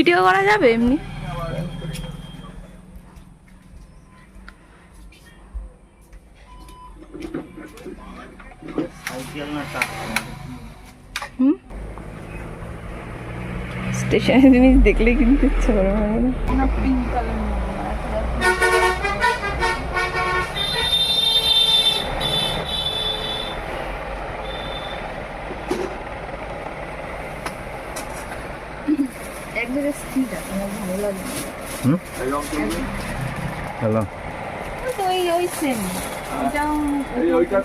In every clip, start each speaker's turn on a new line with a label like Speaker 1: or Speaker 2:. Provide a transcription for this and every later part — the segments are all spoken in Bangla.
Speaker 1: ভিডিও করা যাবে এমনি? স্টেশনের স্টেশনে জিনিস দেখলে কিন্তু ইচ্ছা করে না পিঙ্ক কালার এক জায়গায় স্থির আছে আমার ভালো লাগে
Speaker 2: হুম হ্যালো।
Speaker 1: ওই ওই সেম
Speaker 3: ওইটা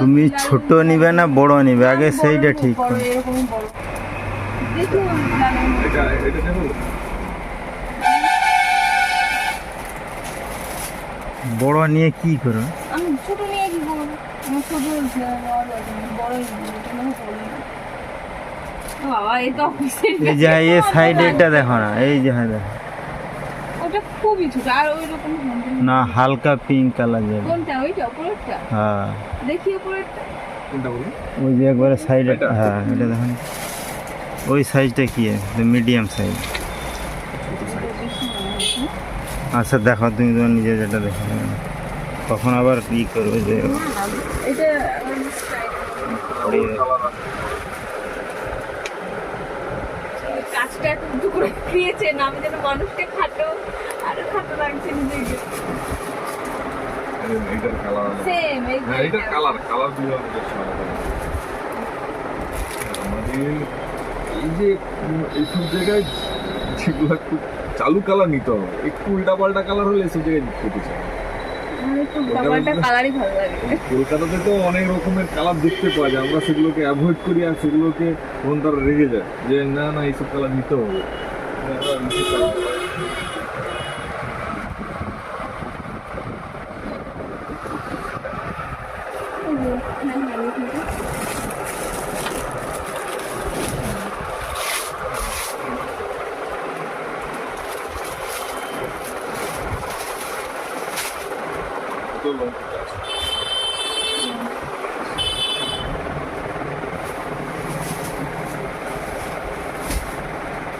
Speaker 2: তুমি ছোট নিবে না বড় নিবে? আগে সেইটা ঠিক
Speaker 1: বড়
Speaker 2: নিয়ে কি করো?
Speaker 1: বাবা এই তো অফিসের
Speaker 2: এই যে এই সাইডেরটা দেখো না এই যে হ্যাঁ দেখো।
Speaker 1: ওটা খুবই ছোট আর ওই রকম
Speaker 2: না হালকা পিঙ্ক কালার যাবে।
Speaker 1: কোনটা? ওইটা উপরেরটা
Speaker 2: হ্যাঁ।
Speaker 1: দেখি উপরেরটা
Speaker 3: কোনটা বলুন
Speaker 2: ওই যে একবারে সাইডে হ্যাঁ এটা দেখুন ওই সাইজটা কি মিডিয়াম সাইজ আচ্ছা দেখো তুমি তোমার নিজে যেটা দেখো। তখন আবার ই করবে যে
Speaker 1: এটা কাজটা একটু করে দিয়েছেন আমি যেন মানুষকে খাটো আরও খাটো লাগছে নিজেকে।
Speaker 3: এইটার কালার
Speaker 1: সেম
Speaker 3: হ্যাঁ এইটার কালার কালার দুটো আমাদের এই যে এইসব জায়গায় যেগুলো একটু চালু কালার নিতে হবে একটু উল্টা পাল্টা কালার হলে এসব জায়গায় চায় কলকাতাতে তো অনেক রকমের কালার দেখতে পাওয়া যায়। আমরা সেগুলোকে অ্যাভয়েড করি আর সেগুলোকে তখন তারা রেগে যায়। যে না না এইসব কালার নিতে হবে আমরা নিতে পারি না।
Speaker 1: এই যে, হ্যাঁ, হ্যাঁ, দেখি তো।
Speaker 3: তো লং আছে।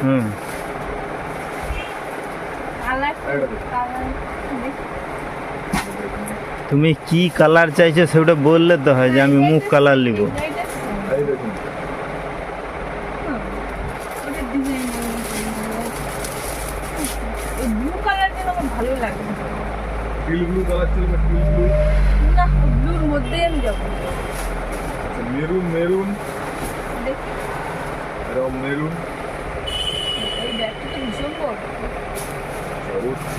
Speaker 2: হুম। তুমি কি কালার চাইছো সেটা বললে তো হয় যে আমি মুখ কালার নিব।
Speaker 1: এটা- এটা same।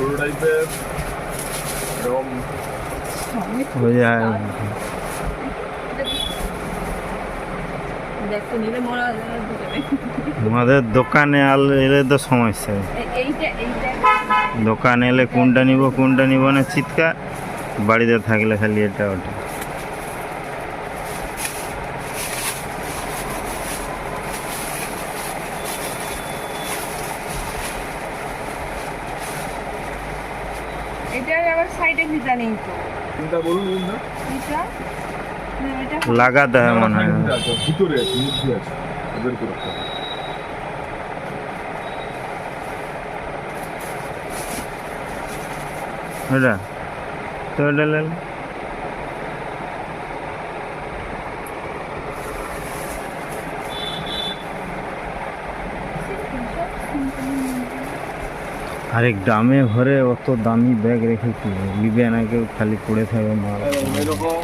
Speaker 3: ছোট টাইপের এরকম।
Speaker 1: হয়
Speaker 2: আমাদের দোকানে আল এলে তো সমস্যা।
Speaker 1: এই- এইটা এইটা
Speaker 2: দোকানে এলে কোনটা নিব কোনটা নিব না চিৎকার। বাড়িতে থাকলে খালি এটা ওটা
Speaker 1: এটার আবার সাইডে ভিজা নেই তো
Speaker 3: কোনটা বলুন কোনটা
Speaker 1: এটা না এটা
Speaker 2: লাগাতে হয় মনে হয়।
Speaker 3: ভিতরে আছে, ভিতরে মধ্যে আছে। বের করে
Speaker 2: এটা? তো এটা লেন। আরে গ্রামে ঘরে অত দামি ব্যাগ রেখে কি নিবে না কেউ খালি পড়ে থাকবে মাল।
Speaker 3: এরকম।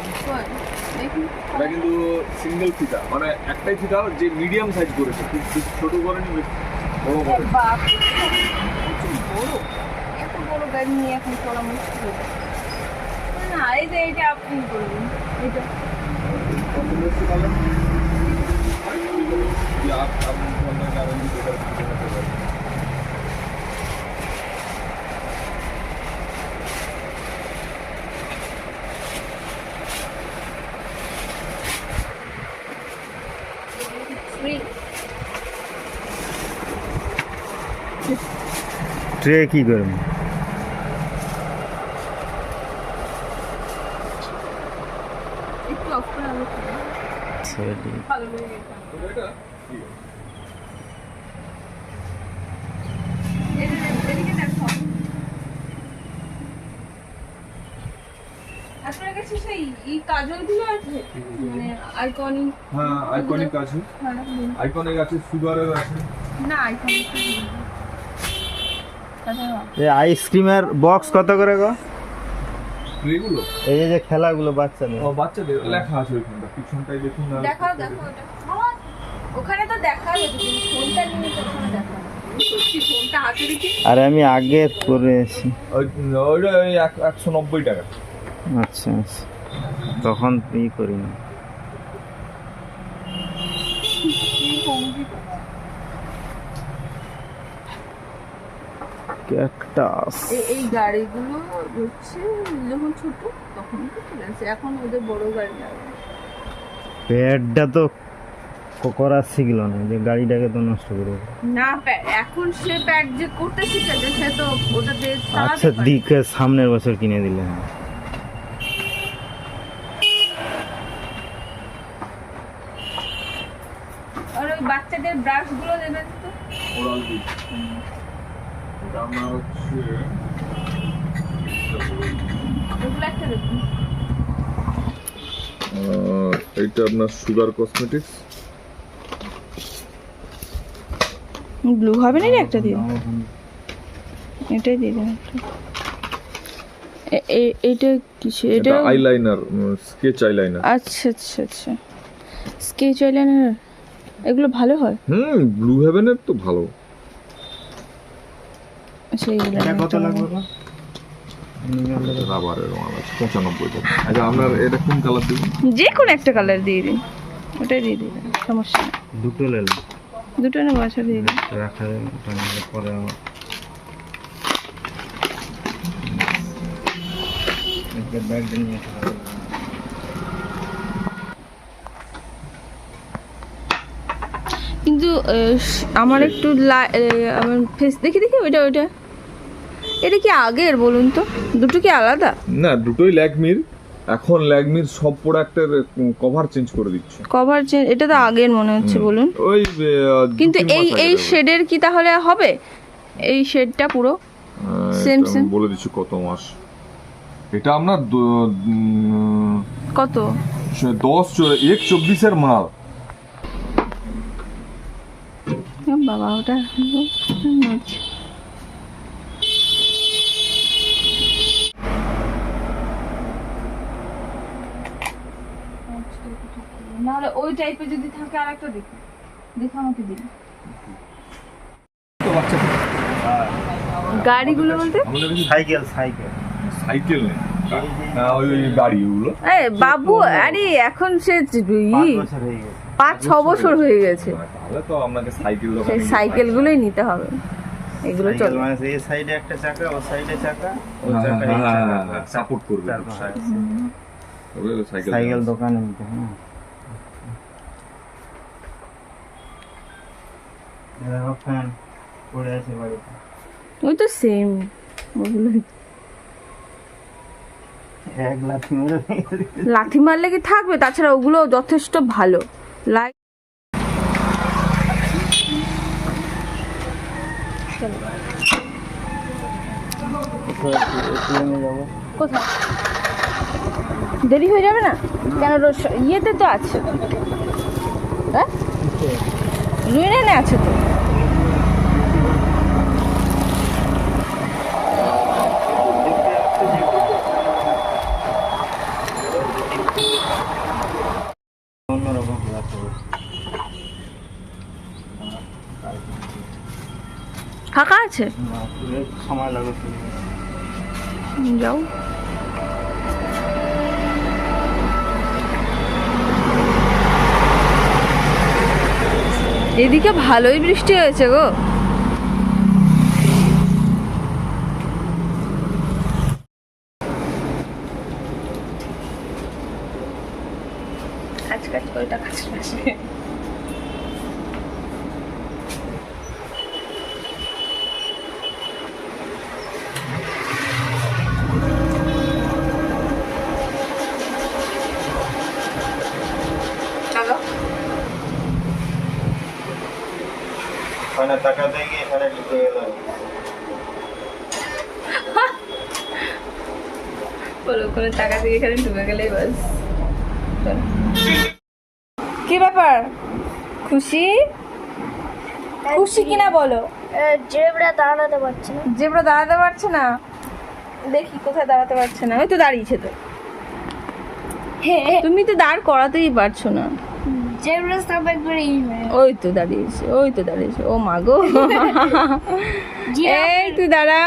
Speaker 3: এটা কিন্তু সিঙ্গেল ফিতা মানে একটাই ফিতা যে মিডিয়াম সাইজ করেছে খুব ছোট করেনি বড় করে।
Speaker 1: এত বড় ব্যাগ নিয়ে এখন চলা মুশকিল না এই যে এটা আপনি করবেন এটা। ফ্রি
Speaker 2: ট্রে কি করবে
Speaker 1: একটু অফ করে
Speaker 2: রেডি
Speaker 1: ভালো লেগে গেছে
Speaker 3: এটা ঠিক আছে।
Speaker 1: এদিকে- এদিকে দেখো। আপনার কাছে সেই ই কাজলগুলো আছে? মানে আইকনিক
Speaker 3: হ্যাঁ আইকনিক আছে
Speaker 1: হ্যাঁ
Speaker 3: আইকনিক আছে সুগারের আছে।
Speaker 1: না আইকনিক
Speaker 2: এই আইসক্রিমের বক্স কত করে গো?
Speaker 3: এগুলো
Speaker 2: এই যে খেলাগুলো বাচ্চাদের
Speaker 3: ও বাচ্চাদের লেখা আছে ওইখানটা। পিছনটাই দেখুন না
Speaker 1: দেখাও দেখো ওখানে তো দেখা তুমি ফোনটা নিয়ে ওখানে দেখা
Speaker 2: আরে আমি আগে করেছি
Speaker 3: ওই- ওইটা ওই এক- একশো নব্বই টাকা।
Speaker 2: আচ্ছা আচ্ছা। তখন ই করি না। ক্যাকটাস
Speaker 1: এই এই গাড়িগুলো হচ্ছে যখন ছোট তখন তো চলে এখন ওদের বড় গাড়ি লাগে।
Speaker 2: প্যাডটা তো করা শিখলো না যে গাড়িটাকে তো নষ্ট করে
Speaker 1: না এখন সে প্যাড যে করতে শিখেছে সে তো চালাতে
Speaker 2: আচ্ছা দিকে সামনের বছর কিনে দিলে। হ্যাঁ
Speaker 1: আর ওই বাচ্চাদের ব্রাশগুলো দেবেন তো?
Speaker 3: ওরাল এটা আপনার হচ্ছে
Speaker 1: ওগুলো একটা দেখুন
Speaker 3: আহ, এইটা আপনার সুগার কসমেটিক্স
Speaker 1: ব্লু হবে না একটা দিন এটাই দিয়ে দেন এইটা কিছু
Speaker 3: এটা আইলাইনার স্কেচ আইলাইনার
Speaker 1: আচ্ছা আচ্ছা আচ্ছা। স্কেচ আইলাইনার এগুলো ভালো হয়?
Speaker 3: হুম ব্লু হেভেনের তো ভালো।
Speaker 1: আচ্ছা
Speaker 2: এটা কত লাগবে গো?
Speaker 3: রাবারের আছে পঁচানব্বই টাকা আচ্ছা আপনার এটা কোন কালার দেবেন?
Speaker 1: যে কোনো একটা কালার দিয়ে দিন। ওটাই দিয়ে দিন সমস্যা
Speaker 2: দুটো নিলাম
Speaker 1: দুটো না বাছা দিয়ে দিন।
Speaker 2: রাখা যাবে ওটা নিলে পরে আমার নিয়ে
Speaker 1: কিন্তু আহ, আমার একটু আমার ফেস দেখি দেখি ওইটা ওইটা। এটা কি আগের বলুন তো? দুটো কি আলাদা?
Speaker 3: না দুটোই ল্যাকমির এখন ল্যাকমির সব প্রোডাক্টের কভার চেঞ্জ করে দিচ্ছে।
Speaker 1: কভার চেঞ্জ এটা তো আগের মনে হচ্ছে বলুন।
Speaker 3: ওই
Speaker 1: কিন্তু এই এই শেডের কি তাহলে হবে? এই শেডটা পুরো?
Speaker 3: Same
Speaker 1: same।
Speaker 3: বলে দিচ্ছি কত মাস। এটা আমরা
Speaker 1: কত?
Speaker 3: দশ এক চব্বিশের মাল।
Speaker 1: বাবা ওটা নাহলে ওই টাইপের যদি থাকে আর একটা দেখি দেখে আমাকে দিন। গাড়িগুলো বলতে?
Speaker 2: Cycle cycle.
Speaker 3: সাইকেল
Speaker 1: বাবু আরে এখন সে
Speaker 2: পাঁচ
Speaker 1: ই,
Speaker 2: বছর হয়ে গেছে।
Speaker 1: পাঁচ ছ বছর হয়ে গেছে।
Speaker 3: তাহলে সাইকেল
Speaker 1: সেই সাইকেলগুলোই নিতে হবে। এগুলো
Speaker 2: সাইকেল
Speaker 1: চলবে
Speaker 2: মানে এই সাইডে একটা চাকা ও সাইডে চাকা ও
Speaker 3: হ্যাঁ,
Speaker 2: চাকা
Speaker 3: হ্যাঁ,
Speaker 2: চাকা।
Speaker 3: support করবে। সাইকেল
Speaker 2: দোকানে নিতে হ্যাঁ। দেখো ফ্যান পড়ে আছে বাড়িতে
Speaker 1: ওই তো সেম ওগুলো
Speaker 2: এক লাঠি মেরে ভেঙে
Speaker 1: মারলে কি থাকবে? তাছাড়া ওগুলো যথেষ্ট ভালো।
Speaker 2: যাব
Speaker 1: কোথায়? দেরি হয়ে যাবে না? কেন ইয়েতে তো আছে। হ্যাঁ? ইউনিয়নে আছে তো
Speaker 2: অন্যরকম লাগছে
Speaker 1: আছে।
Speaker 2: সময় লাগবে।
Speaker 1: যাও। এদিকে ভালোই বৃষ্টি হয়েছে গো কাজ কাজ করে টাকা চলে আসে চলো
Speaker 2: ওখানে তাকাতে গিয়ে এখানে ঢুকে গেল
Speaker 1: বলো এখানে ঢুকে গেলেই বাস। কি ব্যাপার? খুশি? খুশি কিনা বলো?
Speaker 4: জেবরা দাঁড়াতে পারছে না।
Speaker 1: জেব্রা দাঁড়াতে পারছে না? দেখি কোথায় দাঁড়াতে পারছে না। ওই তো দাঁড়িয়েছে তো। তুমি তো দাঁড় করাতেই পারছ না।
Speaker 4: হয়ে
Speaker 1: ওই তো দাঁড়িয়েছে ওই তো দাঁড়িয়েছে। ও মা গো। এই তুই দাঁড়া।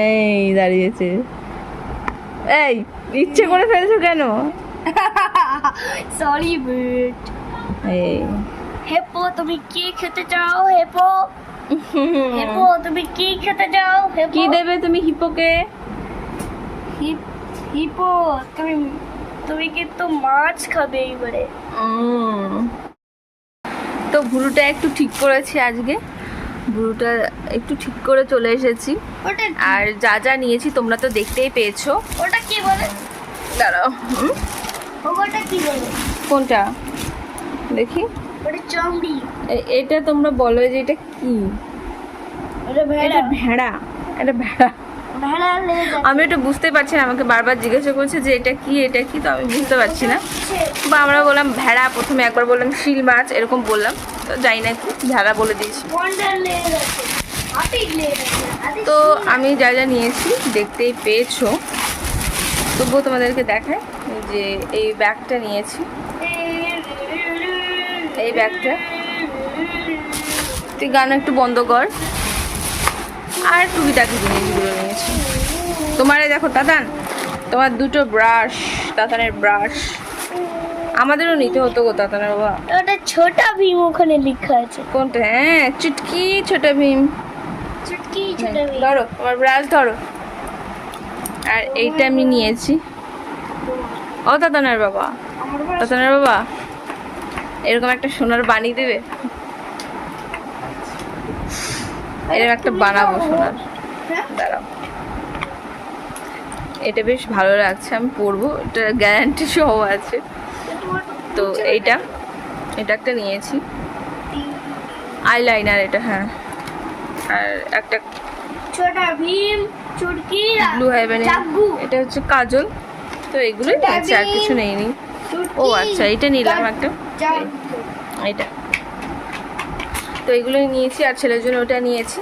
Speaker 1: এই দাঁড়িয়েছে। এই ইচ্ছে করে ফেলছো কেন?
Speaker 4: সরি বিট হেপো তুমি কি খেতে চাও হেপো? হেপো তুমি কি খেতে চাও হেপো?
Speaker 1: কি দেবে তুমি হিপোকে?
Speaker 4: হিপ- হিপো তুমি তুমি কিন্তু মাছ খাবে এইবারে।
Speaker 1: তো ভুরুটা একটু ঠিক করেছি আজকে। ভুরুটা একটু ঠিক করে চলে এসেছি। আর যা যা নিয়েছি তোমরা তো দেখতেই পেয়েছ।
Speaker 4: ওটা কি বলে?
Speaker 1: দাঁড়াও। হুম?
Speaker 4: ওটা কি বলে?
Speaker 1: কোনটা? দেখি।
Speaker 4: ওটা চামড়ি
Speaker 1: এটা তোমরা বলো যে এটা কি? এটা
Speaker 4: ভেড়া।
Speaker 1: ভেড়া। এটা ভেড়া।
Speaker 4: ভেড়া লেগে যাচ্ছে
Speaker 1: আমি এটা বুঝতে পারছি না, আমাকে বারবার জিজ্ঞাসা করছে যে এটা কি এটা কি, তো আমি বুঝতে পারছি না। বা আমরা বললাম ভেড়া, প্রথমে একবার বললাম শিল মাছ, এরকম বললাম, তো যাই না কি, ভেড়া বলে দিয়েছি। তো আমি যা যা নিয়েছি দেখতেই পেয়েছ। তবুও তোমাদেরকে দেখায় যে এই ব্যাগটা নিয়েছি। এই ব্যাগটা। তুই গান একটু বন্ধ কর। আর টুকিটাকি জিনিসগুলো নিয়েছি। তোমার দেখো তাতান। তোমার দুটো ব্রাশ তাতানের ব্রাশ। আমাদেরও নিতে হতো গো তাতানের বাবা।
Speaker 4: ওটা ছোটা ভীম ওখানে লেখা আছে।
Speaker 1: কোনটা? হ্যাঁ চুটকি ছোট ভীম।
Speaker 4: চুটকি ছোটা ভীম।
Speaker 1: ধরো আমার ব্রাশ ধরো। আর এইটা আমি নিয়েছি। ও তাতানের বাবা। তাতানের বাবা এরকম একটা সোনার বানি দেবে। এরকম একটা বানাবো সোনার? দাঁড়াও। এটা বেশ ভালো লাগছে আমি পরবো। এটা গ্যারান্টি সহ আছে। তো এইটা এটা একটা নিয়েছি। আইলাইনার এটা হ্যাঁ। আর একটা
Speaker 4: ছোটা ভীম চুটকি
Speaker 1: ব্লু হেভেন এটা হচ্ছে কাজল। তো এগুলোই আছে আর কিছু নেইনি। ও আচ্ছা এটা নিলাম একটা। এটা। তো এগুলোই নিয়েছি আর ছেলের জন্য ওটা নিয়েছি।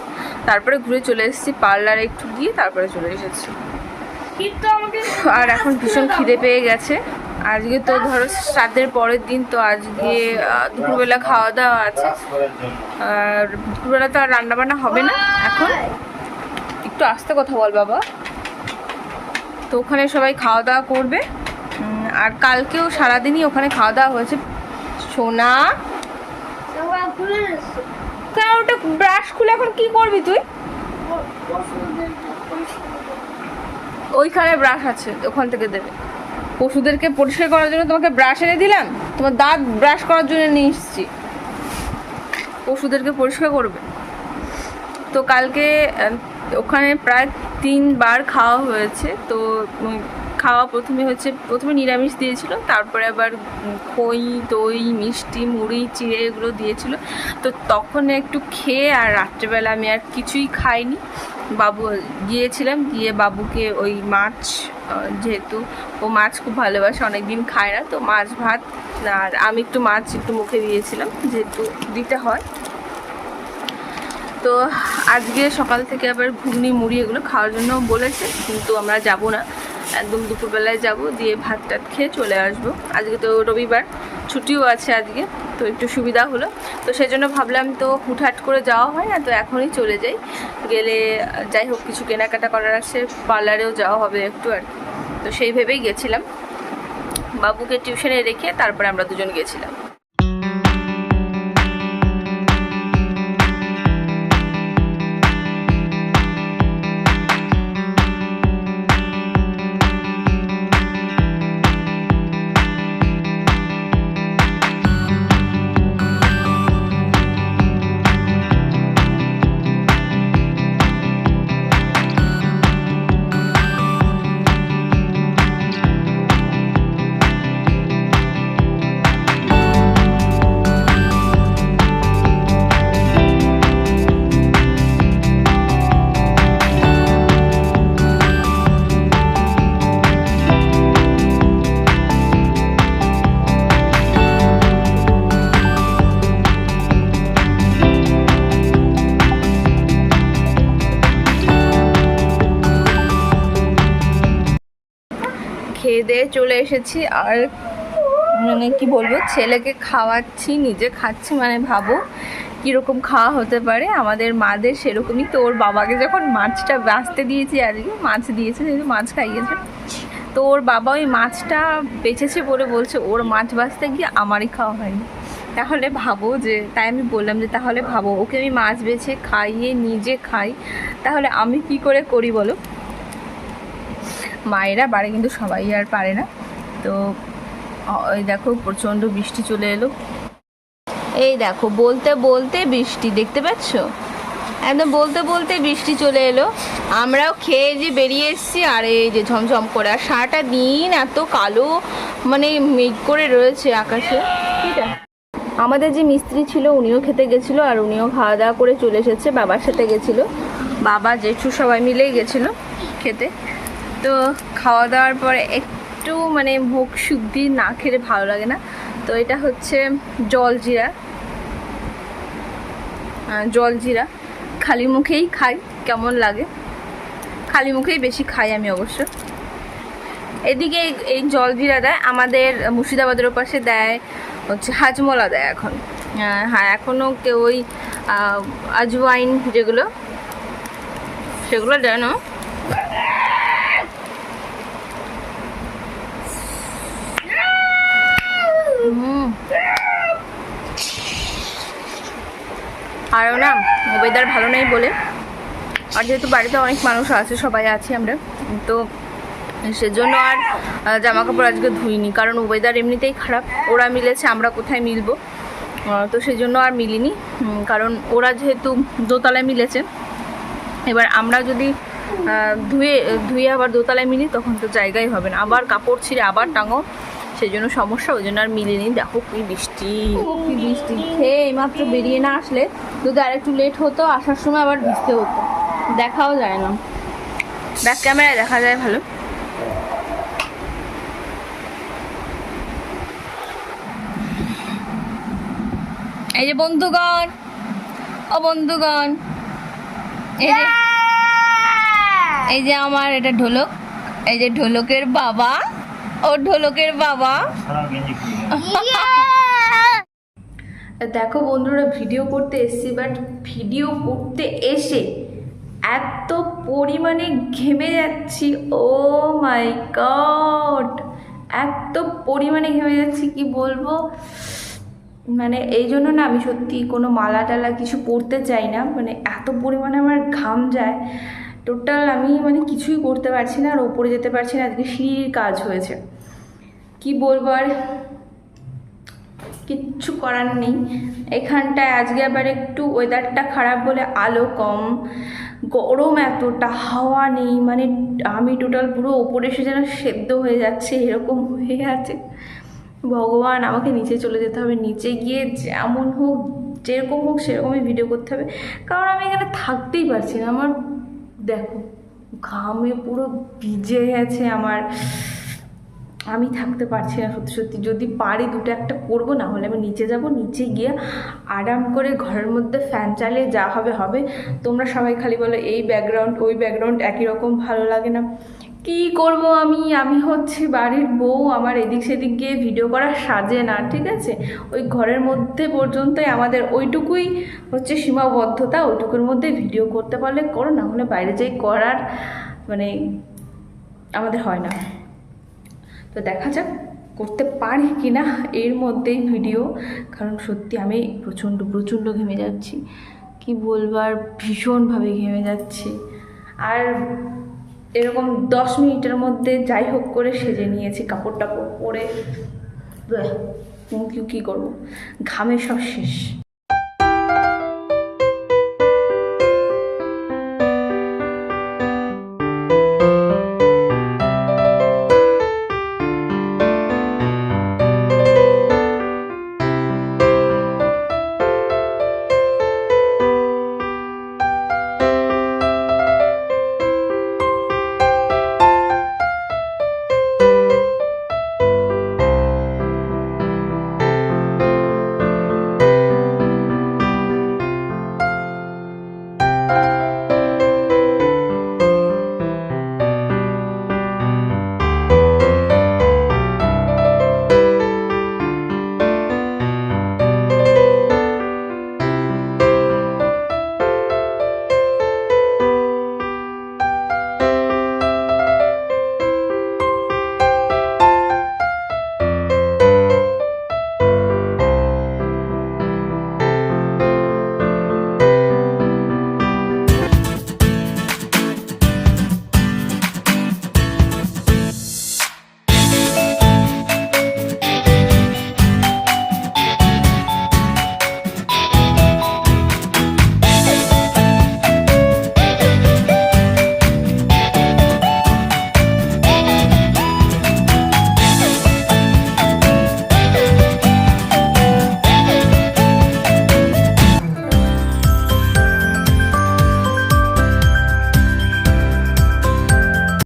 Speaker 1: তারপরে ঘুরে চলে এসেছি পার্লারে একটু গিয়ে তারপরে চলে এসেছি। আর এখন ভীষণ খিদে পেয়ে গেছে। আজকে তো ধরো শ্রাদ্ধের পরের দিন, তো আজকে দুপুরবেলা খাওয়া দাওয়া আছে। আর দুপুরবেলা তো আর রান্না বান্না হবে না এখন। একটু আস্তে কথা বল বাবা। তো ওখানে সবাই খাওয়া দাওয়া করবে আর কালকেও সারাদিনই ওখানে খাওয়া দাওয়া হয়েছে। সোনা কেন ওটা ব্রাশ খুলে এখন কি করবি তুই? ওইখানে ব্রাশ আছে, ওখান থেকে দেবে। পশুদেরকে পরিষ্কার করার জন্য তোমাকে ব্রাশ এনে দিলাম, তোমার দাঁত ব্রাশ করার জন্য নিয়ে এসেছি। পশুদেরকে পরিষ্কার করবে। তো কালকে ওখানে প্রায় তিনবার খাওয়া হয়েছে, তো খাওয়া প্রথমে হচ্ছে, প্রথমে নিরামিষ দিয়েছিল, তারপরে আবার খই, দই, মিষ্টি, মুড়ি, চিড়ে এগুলো দিয়েছিল। তো তখন একটু খেয়ে আর রাত্রেবেলা আমি আর কিছুই খাইনি। বাবু গিয়েছিলাম, গিয়ে বাবুকে ওই মাছ যেহেতু ও মাছ খুব ভালোবাসে, অনেকদিন খায় না, তো মাছ, ভাত আর আমি একটু মাছ একটু মুখে দিয়েছিলাম, যেহেতু দিতে হয়। তো আজকে সকাল থেকে আবার ঘুগনি, মুড়ি এগুলো খাওয়ার জন্য বলেছে, কিন্তু আমরা যাব না। একদম দুপুরবেলায় যাব, দিয়ে ভাত টাত খেয়ে চলে আসব। আজকে তো রবিবার, ছুটিও আছে আজকে, তো একটু সুবিধা হলো। তো সেই জন্য ভাবলাম তো হুটহাট করে যাওয়া হয় না, তো এখনই চলে যাই। গেলে, যাই হোক, কিছু কেনাকাটা করার আছে, পার্লারেও যাওয়া হবে একটু আর। তো সেই ভেবেই গেছিলাম। বাবুকে টিউশনে রেখে তারপরে আমরা দুজন গেছিলাম। চলে এসেছি আর মানে কি বলব, ছেলেকে খাওয়াচ্ছি, নিজে খাচ্ছি মানে ভাবো কীরকম খাওয়া হতে পারে। আমাদের মাদের সেরকমই তো, ওর বাবাকে যখন মাছটা বাঁচতে দিয়েছি আজকে, মাছ দিয়েছে, যেহেতু মাছ খাইয়েছে, তো ওর বাবা ওই মাছটা বেঁচেছে বলে বলছে, ওর মাছ বাঁচতে গিয়ে আমারই খাওয়া হয়নি। তাহলে ভাবো যে, তাই আমি বললাম যে, তাহলে ভাবো, ওকে আমি মাছ বেছে খাইয়ে নিজে খাই, তাহলে আমি কি করে করি বলো? মায়েরা বাড়ি কিন্তু সবাই আর পারে না। তো ওই দেখো প্রচণ্ড বৃষ্টি চলে এলো। এই দেখো, বলতে বলতে বৃষ্টি, দেখতে পাচ্ছ? একদম বলতে বলতে বৃষ্টি চলে এলো। আমরাও খেয়ে যে বেরিয়ে এসেছি, আর এই যে ঝমঝম করে, আর সারাটা দিন এত কালো মানে মেঘ করে রয়েছে আকাশে। ঠিক আছে। আমাদের যে মিস্ত্রি ছিল, উনিও খেতে গেছিল, আর উনিও খাওয়া দাওয়া করে চলে এসেছে, বাবার সাথে গেছিল। বাবা, জেঠু সবাই মিলেই গেছিল খেতে। তো, খাওয়া দাওয়ার পরে একটু মানে মুখ শুদ্ধি না খেলে ভালো লাগে না। তো এটা হচ্ছে জলজিরা জলজিরা খালি মুখেই খাই, কেমন লাগে? খালি মুখেই বেশি খাই আমি অবশ্য। এদিকে এই- জলজিরা দেয়, আমাদের মুর্শিদাবাদের পাশে দেয় হচ্ছে হাজমলা দেয় এখন। হ্যাঁ এখনও কেউ ওই আজওয়াইন যেগুলো, সেগুলো দেয় না হুম। আরও না ওয়েদার ভালো নেই বলে। আর যেহেতু বাড়িতে অনেক মানুষ আছে, সবাই আছি আমরা, তো সেজন্য আর জামা কাপড় আজকে ধুইনি, কারণ ওয়েদার এমনিতেই খারাপ। ওরা মিলেছে, আমরা কোথায় মিলবো? তো সেজন্য আর মিলিনি কারণ ওরা যেহেতু দোতলায় মিলেছে, এবার আমরা যদি ধুয়ে ধুয়ে আবার দোতলায় মিলি, তখন তো জায়গাই হবে না। আবার কাপড় ছিঁড়ে, আবার টাঙো। সেই জন্য সমস্যা ওই জন্য আর মিলিনি। দেখো কি বৃষ্টি। কি বৃষ্টি। খেয়ে এইমাত্র বেরিয়ে না আসলে যদি আর একটু লেট হতো আসার সময় আবার ভিজতে হতো। দেখাও যায় না। ব্যাক ক্যামেরায় দেখা যায় ভালো। এই যে বন্ধুগণ ও বন্ধুগণ এই যে এই যে আমার এটা ঢোলক এই যে ঢোলকের বাবা। ও ঢোলকের বাবা দেখো বন্ধুরা ভিডিও করতে এসেছি বাট ভিডিও করতে এসে এত পরিমাণে ঘেমে যাচ্ছি। ও মাই গড এত পরিমাণে ঘেমে যাচ্ছি, কি বলব? মানে এই জন্য না আমি সত্যি কোনো মালা টালা কিছু পরতে চাই না। মানে এত পরিমাণে আমার ঘাম যায়। টোটাল আমি মানে কিছুই করতে পারছি না আর ওপরে যেতে পারছি না। আজকে সিঁড়ির কাজ হয়েছে। কি বলব আর কিচ্ছু করার নেই। এখানটায় আজকে আবার একটু ওয়েদারটা খারাপ বলে আলো কম। গরম এতটা, হাওয়া নেই মানে আমি টোটাল পুরো ওপরে এসে যেন সেদ্ধ হয়ে যাচ্ছে, এরকম হয়ে আছে। ভগবান, আমাকে নিচে চলে যেতে হবে। নিচে গিয়ে যেমন হোক, যেরকম হোক, সেরকমই ভিডিও করতে হবে। কারণ আমি এখানে থাকতেই পারছি না। আমার দেখো, ঘামে পুরো ভিজে গেছে আমার। আমি থাকতে পারছি না সত্যি সত্যি। যদি পারি দুটো একটা করব, না হলে আমি নিচে যাব নিচে গিয়ে আরাম করে ঘরের মধ্যে ফ্যান চালিয়ে যা হবে হবে। তোমরা সবাই খালি বলো, এই ব্যাকগ্রাউন্ড ওই ব্যাকগ্রাউন্ড একই রকম ভালো লাগে না। কি করব আমি? আমি হচ্ছে বাড়ির বউ, আমার এদিক সেদিক গিয়ে ভিডিও করা সাজে না, ঠিক আছে? ওই ঘরের মধ্যে পর্যন্তই আমাদের ওইটুকুই হচ্ছে সীমাবদ্ধতা, ওইটুকুর মধ্যে ভিডিও করতে পারলে করো, না হলে বাইরে যাই করার মানে আমাদের হয় না। তো দেখা যাক করতে পারি কি না এর মধ্যেই ভিডিও। কারণ সত্যি আমি প্রচণ্ড প্রচণ্ড ঘেমে যাচ্ছি। কি বলবার ভীষণভাবে ঘেমে যাচ্ছি। আর এরকম দশ মিনিটের মধ্যে যাই হোক করে সেজে নিয়েছি কাপড় টাপড় পরে কী করব? ঘামে সব শেষ।